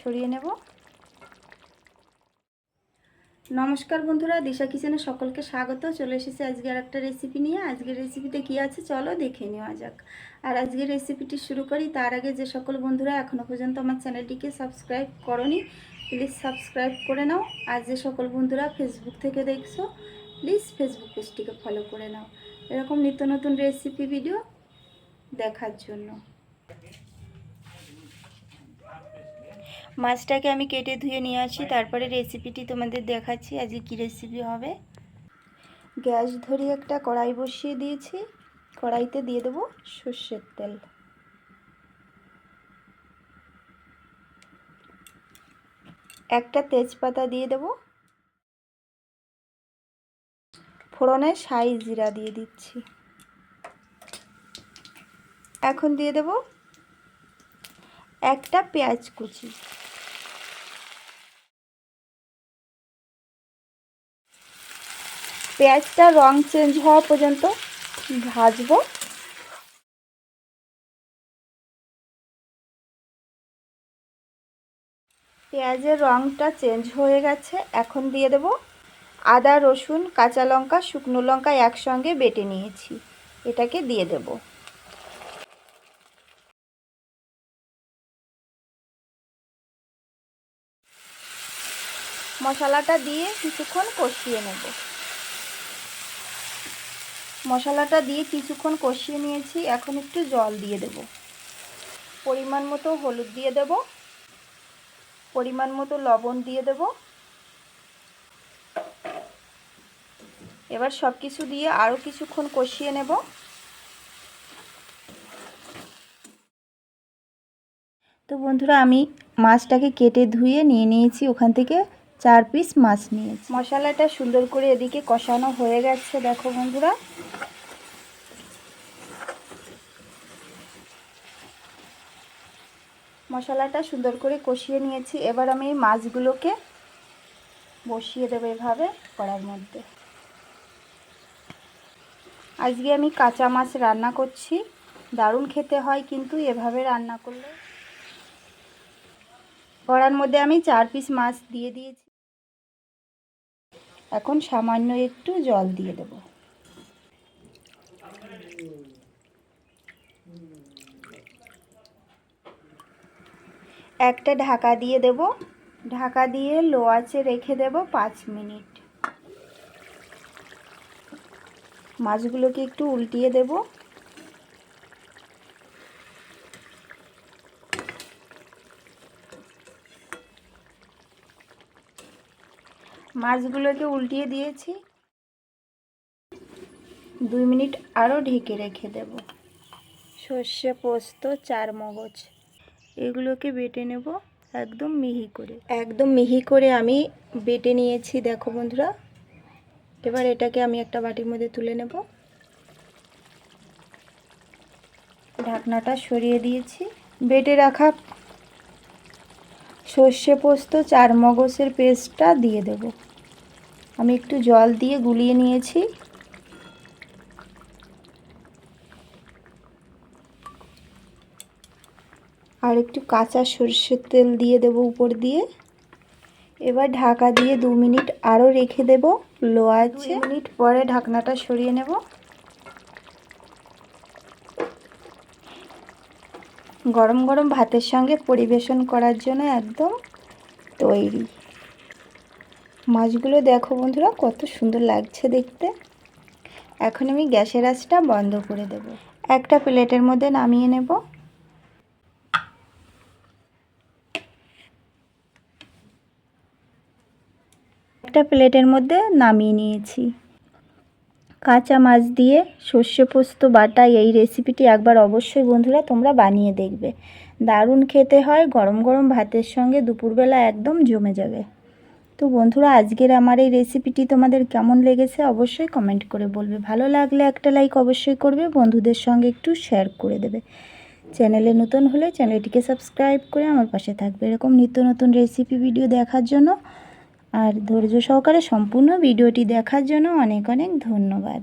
সরিয়ে নেব। নমস্কার বন্ধুরা, দিশা কিচেনে সকলকে স্বাগত। চলে এসেছি আজকে আর একটা রেসিপি নিয়ে। আজকের রেসিপিতে কি আছে চলো দেখে নেওয়া যাক। আর আজকের রেসিপিটি শুরু করি। তার আগে যে সকল বন্ধুরা এখনও পর্যন্ত আমার চ্যানেলটিকে সাবস্ক্রাইব করনি প্লিজ সাবস্ক্রাইব করে নাও। আর যে সকল বন্ধুরা ফেসবুক থেকে দেখছ প্লিজ ফেসবুক পেজটিকে ফলো করে নাও। এরকম নিত্য নতুন রেসিপি ভিডিও দেখার জন্য। মাছটাকে আমি কেটে ধুয়ে নিয়ে আসি তারপরে রেসিপিটি তোমাদের দেখাচ্ছি আজকে কী রেসিপি হবে। গ্যাস ধরিয়ে একটা কড়াই বসিয়ে দিয়েছি কড়াইতে দিয়ে দেবো সর্ষের তেল। একটা তেজপাতা দিয়ে দেবো। ফোড়নে সাই জিরা দিয়ে দিচ্ছি। এখন দিয়ে দেব একটা পেঁয়াজ কুচি। পেঁয়াজটা রং চেঞ্জ হওয়া পর্যন্ত ভাজবো। পেঁয়াজের রংটা চেঞ্জ হয়ে গেছে, এখন দিয়ে দেব আদা, রসুন, কাঁচা লঙ্কা, শুকনো লঙ্কা একসঙ্গে বেটে নিয়েছি, এটাকে দিয়ে দেব। মশলাটা দিয়ে কিছুক্ষণ কষিয়ে নেব। মশলাটা দিয়ে কিছুক্ষণ কষিয়ে নিয়েছি। এখন একটু জল দিয়ে দেব। পরিমাণ মতো হলুদ দিয়ে দেব। পরিমাণ মতো লবণ দিয়ে দেব। এবার সব কিছু দিয়ে আরও কিছুক্ষণ কষিয়ে নেব। তো বন্ধুরা, আমি মাছটাকে কেটে ধুয়ে নিয়ে নিয়েছি ওখান থেকে। চার পিস মাছ নিয়েছি। মশলাটা সুন্দর করে এদিকে কষানো হয়ে গেছে, দেখো বন্ধুরা। মশলাটা সুন্দর করে কষিয়ে নিয়েছি। এবার আমি এই মাছগুলোকে বসিয়ে দেবো এভাবে কড়ার মধ্যে। আজকে আমি কাঁচা মাছ রান্না করছি। দারুণ খেতে হয় কিন্তু এভাবে রান্না করলে। কড়ার মধ্যে আমি চার পিস মাছ দিয়ে দিয়েছি। এখন সামান্য একটু জল দিয়ে দেব। একটা ঢাকা দিয়ে দেব। ঢাকা দিয়ে লো রেখে দেব পাঁচ মিনিট। মাছগুলোকে একটু উল্টিয়ে দেব। মাছগুলোকে উল্টিয়ে দিয়েছি। দুই মিনিট আরও ঢেকে রেখে দেব। সর্ষে পোস্ত চার মগজ এগুলোকে বেটে নেব একদম মিহি করে। একদম মিহি করে আমি বেটে নিয়েছি, দেখো বন্ধুরা। এবার এটাকে আমি একটা বাটির মধ্যে তুলে নেব। ঢাকনাটা সরিয়ে দিয়েছি। বেটে রাখা সর্ষে পোস্ত চার মগজের পেস্টটা দিয়ে দেব। আমি একটু জল দিয়ে গুলিয়ে নিয়েছি। আর একটু কাঁচা সর্ষের তেল দিয়ে দেব উপর দিয়ে। এবার ঢাকা দিয়ে দু মিনিট আরও রেখে দেব, লো আছে মিনিট পরে ঢাকনাটা সরিয়ে নেব। গরম গরম ভাতের সঙ্গে পরিবেশন করার জন্য একদম তৈরি। মাছগুলো দেখো বন্ধুরা, কত সুন্দর লাগছে দেখতে। এখন আমি গ্যাসের আঁচটা বন্ধ করে দেব। একটা প্লেটের মধ্যে নামিয়ে নেব। একটা প্লেটের মধ্যে নামিয়ে নিয়েছি। কাঁচা মাছ দিয়ে সর্ষে পোস্ত বাটা, এই রেসিপিটি একবার অবশ্যই বন্ধুরা তোমরা বানিয়ে দেখবে। দারুণ খেতে হয়, গরম গরম ভাতের সঙ্গে দুপুরবেলা একদম জমে যাবে। তো বন্ধুরা, আজকের আমার এই রেসিপিটি তোমাদের কেমন লেগেছে অবশ্যই কমেন্ট করে বলবে। ভালো লাগলে একটা লাইক অবশ্যই করবে, বন্ধুদের সঙ্গে একটু শেয়ার করে দেবে। চ্যানেলে নতুন হলে চ্যানেলটিকে সাবস্ক্রাইব করে আমার পাশে থাকবে। এরকম নিত্য নতুন রেসিপি ভিডিও দেখার জন্য আর ধৈর্য সহকারে সম্পূর্ণ ভিডিওটি দেখার জন্য অনেক অনেক ধন্যবাদ।